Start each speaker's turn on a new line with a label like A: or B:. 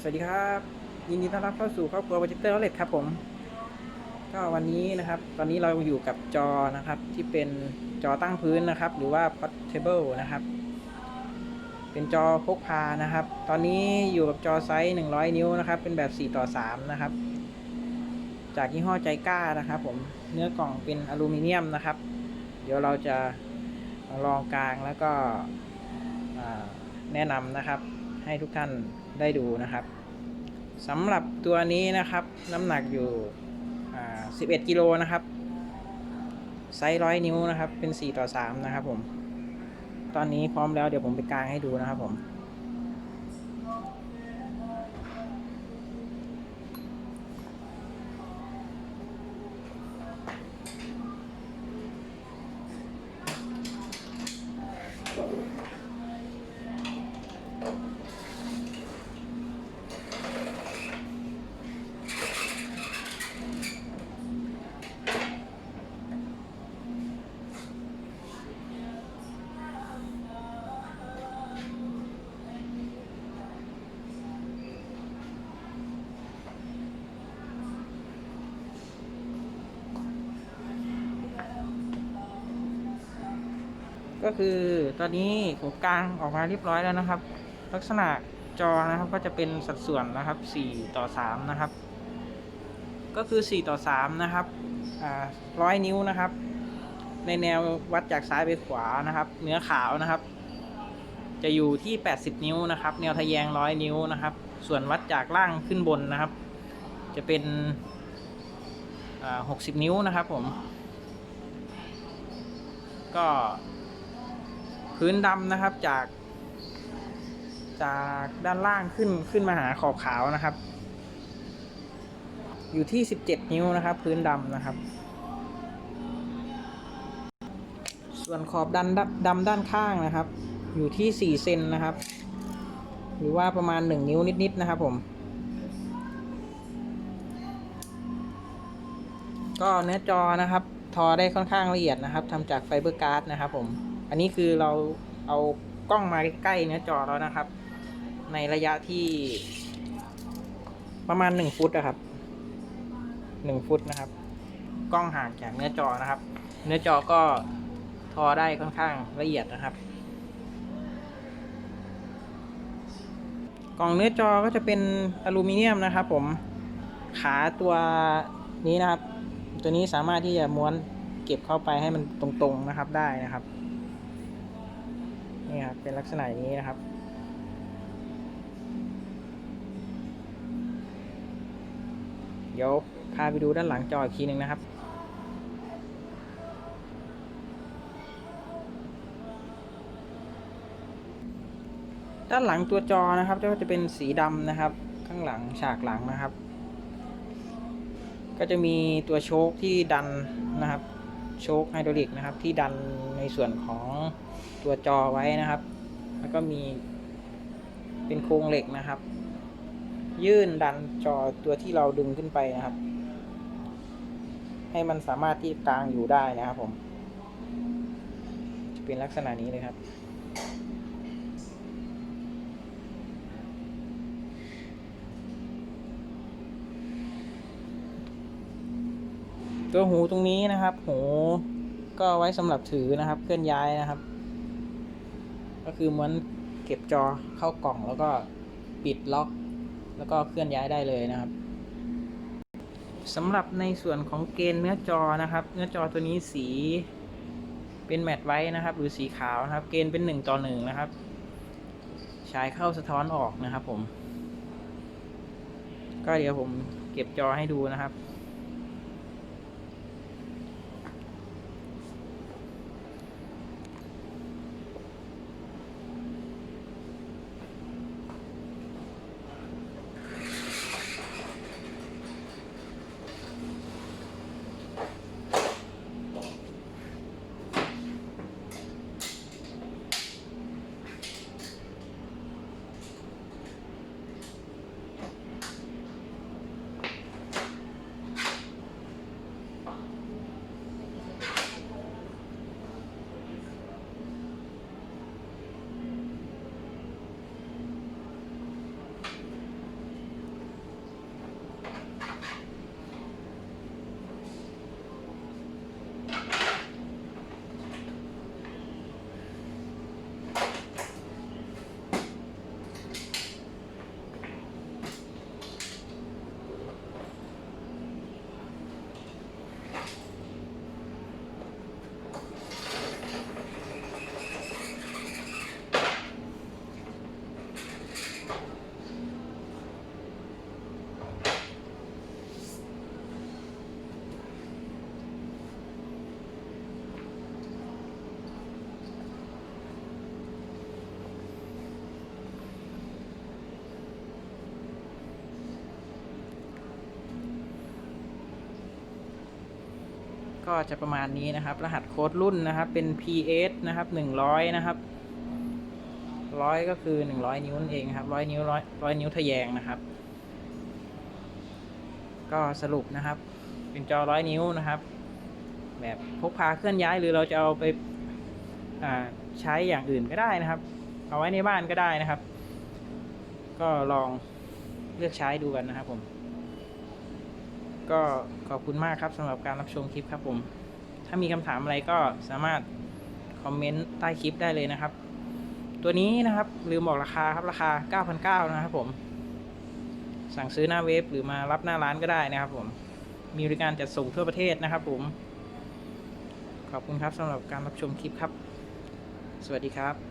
A: สวัสดีครับ ยินดีต้อนรับเข้าสู่ครอบครัวโปรเจคเตอร์เลตครับผมก็วันนี้นะครับ ตอนนี้เราอยู่กับจอนะครับ ที่เป็นจอตั้งพื้นนะครับ หรือว่า portable นะครับ เป็นจอพกพานะครับ ตอนนี้อยู่กับจอไซส์ 100 นิ้วนะครับ เป็นแบบ 4 ต่อ 3 นะครับ จากยี่ห้อใจกล้านะครับผมเนื้อกล่องเป็นอลูมิเนียมนะครับ เดี๋ยวเราจะลองกลางแล้วก็แนะนำนะครับ ให้ทุกท่านได้ดูนะครับสำหรับตัวนี้นะครับน้ำหนักอยู่11กิโลนะครับ ไซส์ร้อยนิ้วนะครับ เป็น 4 ต่อ 3 นะครับผม ตอนนี้พร้อมแล้วเดี๋ยวผมไปกางให้ดูนะครับผม ก็คือตอนนี้ผมกลางออกมาเรียบร้อยแล้วนะครับ ลักษณะจอนะครับก็จะเป็นสัดส่วนนะครับ 4 ต่อ 3 นะครับ ก็คือ 4 ต่อ 3 นะครับร้อยนิ้วนะครับ ในแนววัดจากซ้ายไปขวานะครับ เนื้อขาวนะครับ จะอยู่ที่ 80 นิ้วนะครับ แนวทะแยงร้อยนิ้วนะครับ ส่วนวัดจากล่างขึ้นบนนะครับ จะเป็น60 นิ้วนะครับผม ก็ พื้นดำนะครับจาก จากด้านล่างขึ้นขึ้นมาหาขอบขาวนะครับ อยู่ที่ 17 นิ้วนะครับ พื้นดำนะครับ ส่วนขอบดันดำด้านข้างนะครับ อยู่ที่ 4 เซนนะครับ หรือว่าประมาณ 1 นิ้วนิดๆนะครับผมก็เนื้อจอนะครับ ทอได้ค่อนข้างละเอียดนะครับทำจากไฟเบอร์การ์ดนะครับผม อันนี้คือเราเอากล้องมาใกล้เนื้อจอแล้วนะครับ ในระยะที่ ประมาณหนึ่งฟุตนะครับหนึ่งฟุตนะครับ กล้องห่างจากเนื้อจอนะครับ เนื้อจอก็ทอได้ค่อนข้างละเอียดนะครับ กล่องเนื้อจอก็จะเป็นอลูมิเนียมนะครับ ผมขาตัวนี้นะครับ ตัวนี้สามารถที่จะม้วนเก็บเข้าไปให้มันตรงๆนะครับได้นะครับ เป็นลักษณะอย่างนี้นะครับ เดี๋ยวพาไปดูด้านหลังจออีกทีหนึ่งนะครับด้านหลังตัวจอนะครับก็จะเป็นสีดำนะครับ ข้างหลังฉากหลังนะครับ ก็จะมีตัวโชคที่ดันนะครับ โชคไฮดรอลิกนะครับ ที่ดันในส่วนของตัวจอไว้นะครับ แล้วก็มีเป็นโครงเหล็กนะครับ ยื่นดันจอตัวที่เราดึงขึ้นไปนะครับ ให้มันสามารถที่กลางอยู่ได้นะครับผม จะเป็นลักษณะนี้เลยครับ ตัวหูตรงนี้นะครับ หูก็ไว้สำหรับถือนะครับเคลื่อนย้ายนะครับ ก็คือเหมือนเก็บจอเข้ากล่องแล้วก็ปิดล็อก แล้วก็เคลื่อนย้ายได้เลยนะครับสำหรับในส่วนของเกณฑ์เนื้อจอนะครับ เนื้อจอตัวนี้สีเป็นแมตต์ไว้นะครับ หรือสีขาวนะครับ เกณฑ์เป็นหนึ่งต่อหนึ่งนะครับฉายเข้าสะท้อนออกนะครับผม ก็เดี๋ยวผมเก็บจอให้ดูนะครับ ก็จะประมาณนี้นะครับ รหัสโค้ดรุ่นนะครับ เป็น PS นะครับหนึ่งร้อยนะครับร้อยก็คือหนึ่งร้อยนิ้วนั่นเองครับร้อยนิ้วร้อยร้อยนิ้วทะแยงนะครับ ก็สรุปนะครับ เป็นจอร้อยนิ้วนะครับ แบบพกพาเคลื่อนย้ายหรือเราจะเอาไปาใช้อย่างอื่นก็ได้นะครับ เอาไว้ในบ้านก็ได้นะครับ ก็ลองเลือกใช้ดูกันนะครับผม ก็ขอบคุณมากครับสำหรับการรับชมคลิปครับผม ถ้ามีคำถามอะไรก็สามารถคอมเมนต์ใต้คลิปได้เลยนะครับ ตัวนี้นะครับลืมบอกราคาครับราคา 9,900นะครับผม สั่งซื้อหน้าเว็บหรือมารับหน้าร้านก็ได้นะครับผม มีบริการจัดส่งทั่วประเทศนะครับผม ขอบคุณครับสำหรับการรับชมคลิปครับ สวัสดีครับ